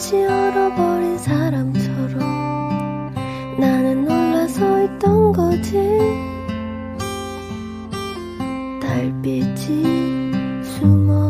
마치 얼어버린 사람처럼 나는 놀라서 있던 거지. 달빛이 숨어